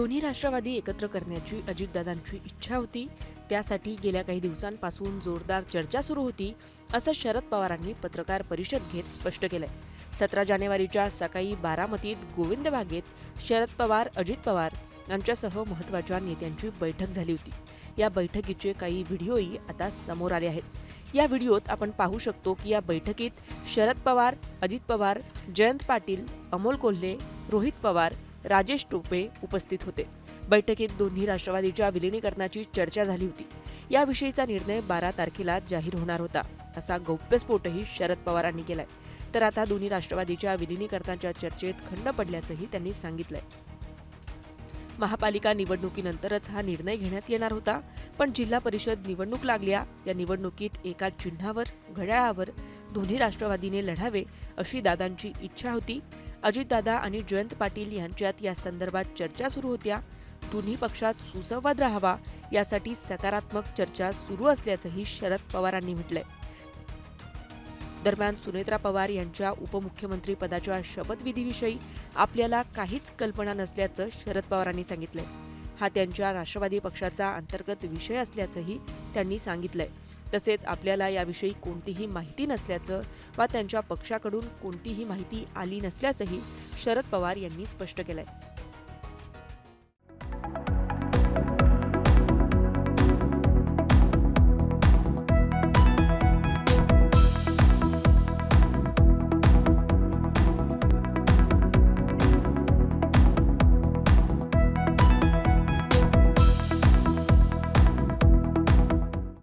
दोन्ही राष्ट्रवादी एकत्र करण्याची अजितदादांची इच्छा होती. त्यासाठी गेल्या काही दिवसांपासून जोरदार चर्चा सुरू होती असं शरद पवारांनी पत्रकार परिषद घेत स्पष्ट केलंय. सतरा जानेवारीच्या सकाळी बारामतीत गोविंद बागेत शरद पवार अजित पवार यांच्यासह महत्त्वाच्या नेत्यांची बैठक झाली होती. या बैठकीचे काही व्हिडिओही आता समोर आले आहेत. या व्हिडिओत आपण पाहू शकतो की या बैठकीत शरद पवार अजित पवार जयंत पाटील अमोल कोल्हे रोहित पवार राजेश टोपे उपस्थित होते. बैठकीत दोन्ही राष्ट्रवादीच्या विलिनीकरणाची चर्चा झाली होती. याविषयीचा निर्णय बारा तारखेला जाहीर होणार होता. असा गौप्यस्फोटही शरद पवारांनी केलाय. तर आता दोन्ही राष्ट्रवादीच्या विलिनीकरणाच्या चर्चेत खंड पडल्याचंही त्यांनी सांगितलंय. महापालिका निवडणुकीनंतरच हा निर्णय घेण्यात येणार होता. पण जिल्हा परिषद निवडणूक लागल्या. या निवडणुकीत एका चिन्हावर घड्याळावर दोन्ही राष्ट्रवादीने लढावे अशी दादांची इच्छा होती. अजितदादा आणि जयंत पाटील यांच्यात या संदर्भात चर्चा सुरू होत्या. दोन्ही पक्षात सुसंवाद राहावा यासाठी सकारात्मक चर्चा सुरू असल्याचंही शरद पवारांनी म्हटलंय. दरम्यान सुनेत्रा पवार यांच्या उपमुख्यमंत्री पदाच्या शपथविधीविषयी आपल्याला काहीच कल्पना नसल्याचं शरद पवारांनी सांगितलंय. हा त्यांच्या राष्ट्रवादी पक्षाचा अंतर्गत विषय असल्याचंही त्यांनी सांगितलंय. तसेच आपल्याला याविषयी कोणतीही माहिती नसल्याचं वा त्यांच्या पक्षाकडून कोणतीही माहिती आली नसल्याचंही शरद पवार यांनी स्पष्ट केलं आहे